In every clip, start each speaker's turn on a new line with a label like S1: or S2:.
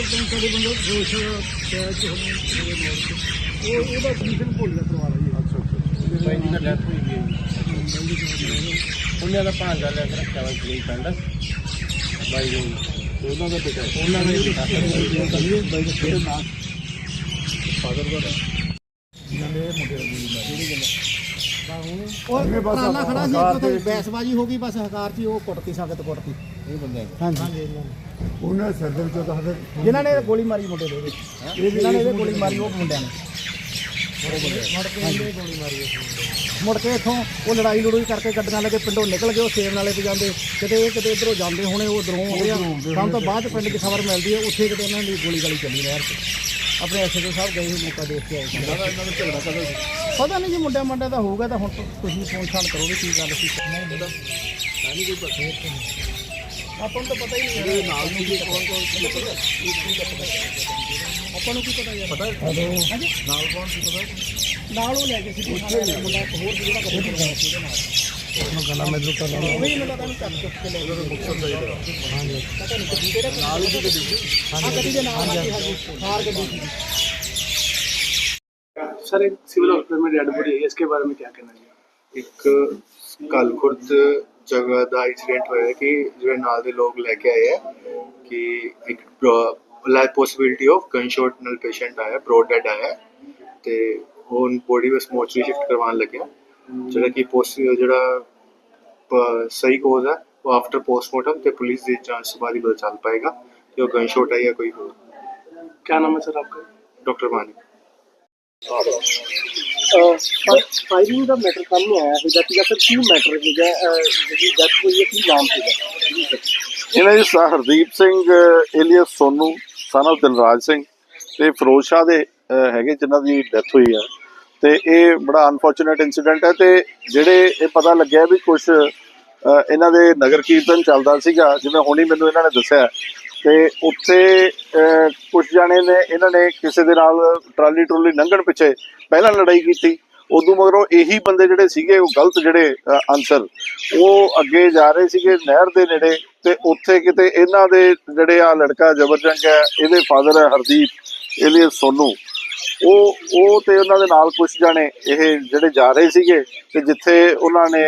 S1: ਜਦੋਂ ਸਾਡੇ ਬੰਦਾ ਦੋਸ਼ ਸ਼ਾਇਦ ਚ ਹੋਣੇ ਉਹ ਉਹਦਾ ਕੰਡੀਸ਼ਨ ਭੁੱਲ ਗਿਆ ਪਰਿਵਾਰ ਜੀ
S2: ਅੱਛਾ ਅੱਛਾ
S3: ਬਾਈ ਜੀ ਦਾ ਡੈਥ ਹੋਈ ਗਈ ਉਹਨੇ ਦਾ ਭਾਂਜਾ ਲੈ ਕੇ ਰੱਖਿਆ ਵਾ ਜੀ ਪਿੰਡ ਬਾਈ ਜੀ
S2: ਉਹਨਾਂ ਦਾ ਪਿਤਾ
S3: ਉਹਨਾਂ ਦਾ ਹੀ
S2: ਫਾਦਰ ਦਾ
S1: ਉਹ
S2: ਜਿਵੇਂ ਬਸ
S1: ਟਰਾਲਾ ਖੜਾ ਸੀ
S2: ਹੰਕਾਰ
S1: ਇੱਕ ਤੇ
S2: ਦੇ-
S1: ਬੈਸਬਾਜੀ ਹੋ ਗਈ ਬਸ ਹਕਾਰ ਚ ਹੀ ਉਹ ਕੁੱਟਤੀ ਸੰਗਤ ਕੁੱਟਤੀ।
S3: ਇਹ ਬੰਦੇ
S1: ਹਾਂਜੀ।
S2: ਉਹਨਾਂ ਸਿਰ ਦੇ ਵਿੱਚੋਂ ਦੱਸਦੇ
S1: ਜਿਨ੍ਹਾਂ ਨੇ ਗੋਲੀ ਮਾਰੀ ਮੁੰਡੇ ਦੇ ਵਿੱਚ। ਇਹ ਜਿਨ੍ਹਾਂ ਨੇ ਇਹਦੇ ਗੋਲੀ ਮਾਰੀ ਉਹ ਮੁੰਡਿਆਂ ਨੇ। ਮੁੜ ਕੇ ਇਹਨੇ ਗੋਲੀ ਮਾਰੀ ਮੁੜ ਕੇ ਇੱਥੋਂ ਉਹ ਲੜਾਈ ਲੜੂਈ ਕਰਕੇ ਗੱਡੀਆਂ ਲੈ ਕੇ ਪਿੰਡੋਂ ਨਿਕਲ ਗਏ ਉਹ ਸੇਮ ਨਾਲੇ ਤੇ ਜਾਂਦੇ। ਕਿਤੇ ਇਹ ਕਿਤੇ ਇਧਰੋਂ ਜਾਂਦੇ ਹੋਣੇ ਉਹ ਉਧਰੋਂ ਆਉਂਦੇ ਆ। ਸਾਨੂੰ ਤਾਂ ਬਾਅਦ ਚ ਪਿੰਡ 'ਚ ਖਬਰ ਮਿਲਦੀ ਹੈ ਉੱਥੇ ਕਿਤੇ ਉਹਨਾਂ ਦੀ ਗੋਲੀ ਗਾਲੀ ਚੱਲੀ ਨਹਿਰ 'ਚ। ਆਪਣੇ ਐਸਐਚਓ ਸਾਹਿਬ ਗਏ ਸੀ ਮੌਕਾ ਦੇਖ ਕੇ ਆਏ ਸੀ।
S2: ਇਹਨਾਂ ਦਾ ਝਗੜਾ ਕਦੋਂ ਸੀ?
S1: ਪਤਾ ਨਹੀਂ ਜੀ ਮੁੰਡਿਆਂ ਮੰਡਿਆਂ ਦਾ ਹੋਊਗਾ ਤਾਂ ਹੁਣ ਤੁ- ਤੁਸੀਂ ਫੋਨ ਛਾਣ ਕਰੋਗੇ ਕੀ ਗੱਲ ਸੀ
S2: ਨਹੀਂ ਕੋਈ ਪਤਾ
S1: ਆਪਾਂ ਨੂੰ ਤਾਂ ਪਤਾ ਹੀ ਨਹੀਂ
S2: ਇਹਦੇ ਨਾਲ ਨੂੰ ਜੀ ਕੌਣ ਕੌਣ ਸੀ ਪਤਾ
S1: ਆਪਾਂ ਨੂੰ ਕੀ ਪਤਾ ਯਾਰ।
S2: ਪਤਾ
S1: ਹਾਂਜੀ?
S2: ਨਾਲ ਕੌਣ ਸੀ ਪਤਾ?
S1: ਨਾਲ ਉਹ ਲੈ ਕੇ ਸੀ ਮੁੰਡਾ ਹੋਰ ਜਿਹੜਾ ਕਬੂਤਰ ਗਿਆ ਸੀ ਉਹਦੇ ਨਾਲ। ਉਹ ਗੱਲਾਂ ਮੈਨੂੰ ਕਰ ਰਹਾ ਉਹ ਵੀ ਮੈਨੂੰ ਲੱਗਦਾ ਚੱਕ ਚੁੱਕ ਕੇ ਲੈ ਗਏ।
S2: ਮੁਕਤਸਰ ਦਾ ਹੀ ਦਾ
S1: ਹਾਂਜੀ ਪਤਾ ਨਹੀਂ ਕਿਹੜੇ
S2: ਨਾਲ ਹੀ ਕਿਤੇ ਦਿੱਤੀ
S1: ਹਾਂ ਗੱਡੀ ਦੇ ਨਾਲ ਹਾਂਜੀ ਕਾਰ ਗੱਡੀ
S4: सर एक सिविल हॉस्पिटल में डेड बॉडी है इसके बारे में क्या कहना है
S5: ਇੱਕ ਕਲਖੁਰਦ ਜਗ੍ਹਾ ਦਾ ਇੰਸੀਡੈਂਟ ਹੋਇਆ ਕਿ ਜਿਹੜੇ ਨਾਲ ਦੇ ਲੋਕ ਲੈ ਕੇ ਆਏ ਆ ਕਿ ਇੱਕ ਲਾਈਕ ਪੋਸਿਬਿਲਿਟੀ ਆਫ ਗਨਸ਼ਾਟ ਨਾਲ ਪੇਸ਼ੈਂਟ ਆਇਆ ਬ੍ਰੋਡ ਡੈਡ ਆਇਆ ਤੇ ਉਹ ਬੋਡੀ ਬਸ ਮੋਰਚਰੀ ਸ਼ਿਫਟ ਕਰਵਾਉਣ ਲੱਗਿਆ ਜਿਹੜਾ ਕਿ ਪੋਸਟ ਜਿਹੜਾ ਪ- ਸਹੀ ਕੋਜ਼ ਹੈ ਉਹ ਆਫਟਰ ਪੋਸਟਮਾਰਟਮ ਤੇ ਪੁਲਿਸ ਦੀ ਜਾਂਚ ਤੋਂ ਬਾਅਦ ਹੀ ਪਤਾ ਚੱਲ ਪਾਏਗਾ ਕਿ ਉਹ ਗਨਸ਼ਾਟ ਹੈ ਜਾਂ ਕੋਈ ਹੋਰ
S4: क्या नाम है सर आपका
S5: ਡਾਕਟਰ ਮਾਨਿਕ
S6: ਇਹਨਾਂ ਦੇ sir Hardeep Singh, alias Sonu son of Dilraj Singh ਤੇ ਫਿਰੋਜ਼ ਸ਼ਾਹ ਦੇ ਹੈਗੇ ਜਿਨ੍ਹਾਂ ਦੀ ਡੈਥ ਹੋਈ ਹੈ। ਤੇ ਇਹ ਬੜਾ ਅਨਫੋਰਚੂਨੇਟ ਇਨਸੀਡੈਂਟ ਹੈ ਤੇ ਜਿਹੜੇ ਇਹ ਪਤਾ ਲੱਗਿਆ ਵੀ ਕੁਝ ਇਹਨਾਂ ਦੇ ਨਗਰ ਕੀਰਤਨ ਚੱਲਦਾ ਸੀਗਾ, ਜਿਵੇਂ ਹੁਣੀ ਮੈਨੂੰ ਇਹਨਾਂ ਨੇ ਦੱਸਿਆ ਤੇ ਉੱਥੇ ਕੁਝ ਜਾਣੇ ਨੇ, ਇਹਨਾਂ ਨੇ ਕਿਸੇ ਦੇ ਨਾਲ ਟਰਾਲੀ ਟਰੋਲੀ ਲੰਘਣ ਪਿੱਛੇ ਪਹਿਲਾਂ ਲੜਾਈ ਕੀਤੀ। ਉਦੋਂ ਮਗਰੋਂ ਇਹੀ ਬੰਦੇ ਜਿਹੜੇ ਸੀਗੇ, ਉਹ ਗਲਤ ਜਿਹੜੇ ਆਨਸਰ ਉਹ ਅੱਗੇ ਜਾ ਰਹੇ ਸੀਗੇ ਨਹਿਰ ਦੇ ਨੇੜੇ ਤੇ ਉੱਥੇ ਕਿਤੇ ਇਹਨਾਂ ਦੇ ਜਿਹੜੇ ਆ ਲੜਕਾ ਜਬਰਜੰਗ ਹੈ, ਇਹਦੇ ਫਾਦਰ ਹੈ ਹਰਦੀਪ, ਇਹਦੇ ਸੋਨੂ। ਉਹ ਉਹ ਤੇ ਉਹਨਾਂ ਦੇ ਨਾਲ ਕੁਝ ਜਾਣੇ ਇਹ ਜਿਹੜੇ ਜਾ ਰਹੇ ਸੀਗੇ ਤੇ ਜਿੱਥੇ ਉਹਨਾਂ ਨੇ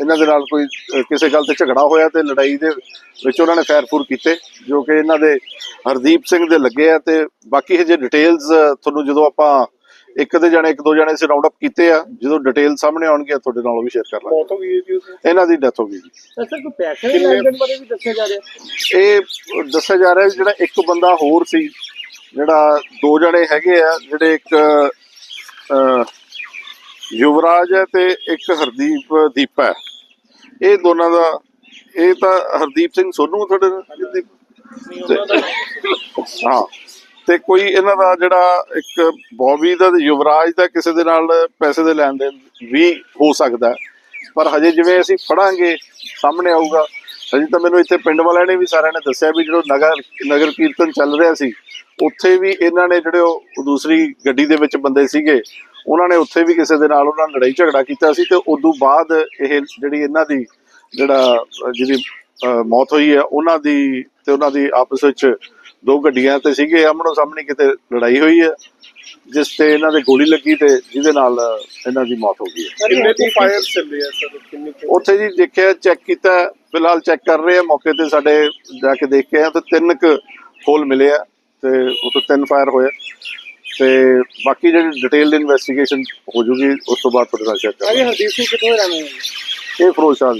S6: ਇਹਨਾਂ ਦੇ ਨਾਲ ਕੋਈ ਕਿਸੇ ਗੱਲ ਤੇ ਝਗੜਾ ਹੋਇਆ ਤੇ ਲੜਾਈ ਦੇ ਵਿੱਚ ਉਹਨਾਂ ਨੇ ਫੈਰਫੂਰ ਕੀਤੇ ਜੋ ਕਿ ਇਹਨਾਂ ਦੇ ਹਰਦੀਪ ਸਿੰਘ ਦੇ ਲੱਗੇ ਆ ਤੇ ਬਾਕੀ ਹਜੇ ਡਿਟੇਲਸ ਤੁਹਾਨੂੰ ਜਦੋਂ ਆਪਾਂ ਇੱਕ ਦੇ ਜਾਣੇ ਇੱਕ ਦੋ ਜਾਣੇ ਸੀ ਰਾਉਂਡ ਅਪ ਕੀਤੇ ਆ ਜਦੋਂ ਡਿਟੇਲ ਸਾਹਮਣੇ ਆਉਣਗੀਆਂ ਤੁਹਾਡੇ ਨਾਲ ਉਹ ਵੀ ਸ਼ੇਅਰ ਕਰ ਲਾਂਗੇ।
S4: ਮੌਤ ਹੋ ਗਈ ਜੀ
S6: ਇਹਨਾਂ ਦੀ ਡੈਥ ਹੋ ਗਈ ਜੀ।
S4: ਸਰ ਕੋਈ ਪੈਸੇ ਦੇ ਲੈਣ ਬਾਰੇ ਵੀ ਦੱਸਿਆ ਜਾ ਰਿਹਾ?
S6: ਇਹ ਦੱਸਿਆ ਜਾ ਰਿਹਾ ਜਿਹੜਾ ਇੱਕ ਬੰਦਾ ਹੋਰ ਸੀ ਜਿਹੜਾ ਦੋ ਜਣੇ ਹੈਗੇ ਆ ਜਿਹੜੇ ਇੱਕ ਯੁਵਰਾਜ ਹੈ ਤੇ ਇੱਕ ਹਰਦੀਪ ਦੀਪਾ ਹੈ। ਇਹ ਦੋਨਾਂ ਦਾ ਇਹ ਤਾਂ ਹਰਦੀਪ ਸਿੰਘ ਸੋਨੂ ਤੁਹਾਡੇ ਨਾਲ? ਹਾਂ। ਤੇ ਕੋਈ ਇਹਨਾਂ ਦਾ ਜਿਹੜਾ ਇੱਕ ਬੌਬੀ ਦਾ ਤੇ ਯੁਵਰਾਜ ਦਾ ਕਿਸੇ ਦੇ ਨਾਲ ਪੈਸੇ ਦੇ ਲੈਣ ਦੇਣ ਵੀ ਹੋ ਸਕਦਾ। ਪਰ ਹਜੇ ਜਿਵੇਂ ਅਸੀਂ ਫੜਾਂਗੇ ਸਾਹਮਣੇ ਆਊਗਾ। ਹਜੇ ਤਾਂ ਮੈਨੂੰ ਇੱਥੇ ਪਿੰਡ ਵਾਲਿਆਂ ਨੇ ਵੀ ਸਾਰਿਆਂ ਨੇ ਦੱਸਿਆ ਵੀ ਜਦੋਂ ਨਗਰ ਨਗਰ ਕੀਰਤਨ ਚੱਲ ਰਿਹਾ ਸੀ ਉੱਥੇ ਵੀ ਇਹਨਾਂ ਨੇ ਜਿਹੜੇ ਉਹ ਦੂਸਰੀ ਗੱਡੀ ਦੇ ਵਿੱਚ ਬੰਦੇ ਸੀਗੇ ਉਹਨਾਂ ਨੇ ਉੱਥੇ ਵੀ ਕਿਸੇ ਦੇ ਨਾਲ ਉਹਨਾਂ ਨਾਲ ਲੜਾਈ ਝਗੜਾ ਕੀਤਾ ਸੀ ਤੇ ਉਦੋਂ ਬਾਅਦ ਇਹ ਜਿਹੜੀ ਇਹਨਾਂ ਦੀ ਜਿਹੜਾ ਜਿਹਦੀ ਮੌਤ ਹੋਈ ਹੈ ਉਹਨਾਂ ਦੀ ਤੇ ਉਹਨਾਂ ਦੀ ਆਪਸ ਵਿੱਚ ਦੋ ਗੱਡੀਆਂ ਤੇ ਸੀਗੇ ਆਮਣੋ ਸਾਹਮਣੇ ਕਿਤੇ ਲੜਾਈ ਹੋਈ ਹੈ ਜਿਸ ਤੇ ਇਹਨਾਂ ਦੇ ਗੋਲੀ ਲੱਗੀ ਤੇ ਜਿਹਦੇ ਨਾਲ ਇਹਨਾਂ ਦੀ ਮੌਤ ਹੋ ਗਈ ਹੈ।
S4: ਕਿੰਨੇ ਕੁ ਫਾਇਰ ਚੱਲੇ ਆ ਸਰ? ਕਿੰਨੇ ਕੁ
S6: ਉੱਥੇ ਜੀ ਦੇਖਿਆ ਚੈੱਕ ਕੀਤਾ ਫਿਲਹਾਲ ਚੈੱਕ ਕਰ ਰਹੇ ਆ ਮੌਕੇ ਤੇ ਸਾਡੇ ਜਾ ਕੇ ਦੇਖ ਕੇ ਆ ਤੇ ਤਿੰਨ ਕੁ ਹੋਲ ਮਿਲੇ ਆ ਤੇ ਉੱਥੇ ਤਿੰਨ ਫਾਇਰ ਹੋਏ। ਤੇ ਬਾਕੀ ਜਿਹੜੀ ਡਿਟੇਲਡ ਇਨਵੈਸਟੀਗੇਸ਼ਨ ਹੋ ਜੂਗੀ ਉਸ ਤੋਂ ਬਾਅਦ ਤੁਹਾਡੇ ਨਾਲ ਸ਼ੇਅਰ
S4: ਅਰੇ
S6: ਕਰਾਂਗੇ
S4: ਹਰਦੀਪ ਸਿੰਘ ਕਿੱਥੋਂ ਰਹਿਣੇ
S6: ਇਹ ਫਿਰੋਜ਼ ਸ਼ਾਹ